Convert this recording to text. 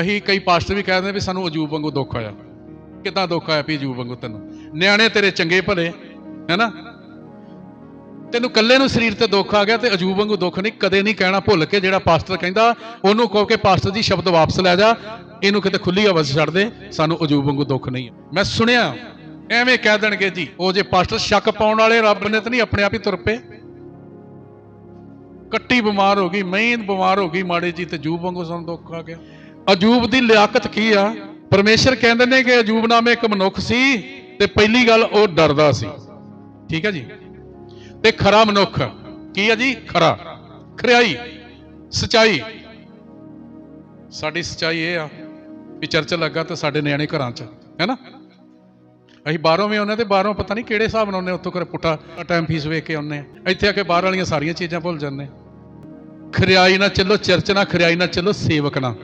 ਅਸੀਂ ਕਈ ਪਾਸਟਰ ਵੀ ਕਹਿੰਦੇ ਵੀ ਸਾਨੂੰ ਅਜੂਬ ਵਾਂਗੂ ਦੁੱਖ ਆਇਆ ਕਿਦਾਂ ਦੁੱਖ ਆਇਆ ਵੀ ਅਜੂਬ ਵਾਂਗੂ ਤੈਨੂੰ? ਨਿਆਣੇ ਤੇਰੇ ਚੰਗੇ ਭਲੇ, ਹੈਨਾ? ਤੈਨੂੰ ਕੱਲੇ ਨੂੰ ਸਰੀਰ ਤੇ ਦੁੱਖ ਆ ਗਿਆ ਤੇ ਅਜੂਬ ਵਾਂਗੂ ਦੁੱਖ ਨਹੀਂ, ਕਦੇ ਨਹੀਂ ਕਹਿਣਾ ਭੁੱਲ ਕੇ ਜਿਹੜਾ ਪਾਸਟਰ ਕਹਿੰਦਾ, ਉਹਨੂੰ ਕਹੋ ਕਿ ਪਾਸਟਰ ਜੀ ਸ਼ਬਦ ਵਾਪਸ ਲੈ ਜਾ, ਇਹਨੂੰ ਕਿਤੇ ਖੁੱਲੀ ਹਵਾ ਛੱਡ ਦੇ, ਸਾਨੂੰ ਅਜੂਬ ਵਾਂਗੂ ਦੁੱਖ ਨਹੀਂ ਮੈਂ ਸੁਣਿਆ, ਐਵੇਂ ਕਹਿ ਦੇਣਗੇ ਜੀ, ਉਹ ਜੇ ਪਾਸਟਰ ਸ਼ੱਕ ਪਾਉਣ ਵਾਲੇ ਰੱਬ ਨੇ ਤਾਂ ਨਹੀਂ ਆਪਣੇ ਆਪ ਹੀ ਤੁਰ ਪਏ? ਕੱਟੀ ਬਿਮਾਰ ਹੋ ਗਈ, ਮਹੀਨ ਬਿਮਾਰ ਹੋ ਗਈ, ਮਾੜੀ ਜੀ, ਤੇ ਜੂਬ ਵਾਂਗੂ ਸਾਨੂੰ ਦੁੱਖ ਆ ਗਿਆ। ਅਜੂਬ ਦੀ ਲਿਆਕਤ ਕੀ ਆ? ਪਰਮੇਸ਼ਰ ਕਹਿੰਦੇ ਨੇ ਕਿ ਅਜੂਬ ਨਾਮੇ ਇੱਕ ਮਨੁੱਖ ਸੀ ਤੇ ਪਹਿਲੀ ਗੱਲ ਉਹ ਡਰਦਾ ਸੀ। ਠੀਕ ਹੈ ਜੀ? ਤੇ ਖਰਾ ਮਨੁੱਖ ਕੀ ਆ ਜੀ? ਖਰਾ। ਖਰਿਆਈ। ਸਚਾਈ। ਸਾਡੀ ਸਚਾਈ ਇਹ ਆ ਵੀ ਚਰਚ ਲੱਗਾ ਤਾਂ ਸਾਡੇ ਨਿਆਣੇ ਘਰਾਂ 'ਚ ਹੈਨਾ ਅਸੀਂ ਬਾਹਰੋਂ ਵੀ ਆਉਂਦੇ ਤੇ ਬਾਹਰੋਂ ਪਤਾ ਨਹੀਂ ਕਿਹੜੇ ਹਿਸਾਬ ਨਾਲ ਆਉਂਦੇ ਉੱਥੋਂ ਕਰ ਪੁੱਟਾ ਟਾਈਮ ਫੀਸ ਵੇਖ ਕੇ ਆਉਂਦੇ ਆ। ਇੱਥੇ ਆ ਕੇ ਬਾਹਰ ਵਾਲੀਆਂ ਸਾਰੀਆਂ ਚੀਜ਼ਾਂ ਭੁੱਲ ਜਾਂਦੇ ਖਰਿਆਈ ਨਾ ਚੱਲੋ, ਚਰਚ ਨਾ ਖਰਿਆਈ ਨਾ ਚੱਲੋ, ਸੇਵਕ ਨਾ।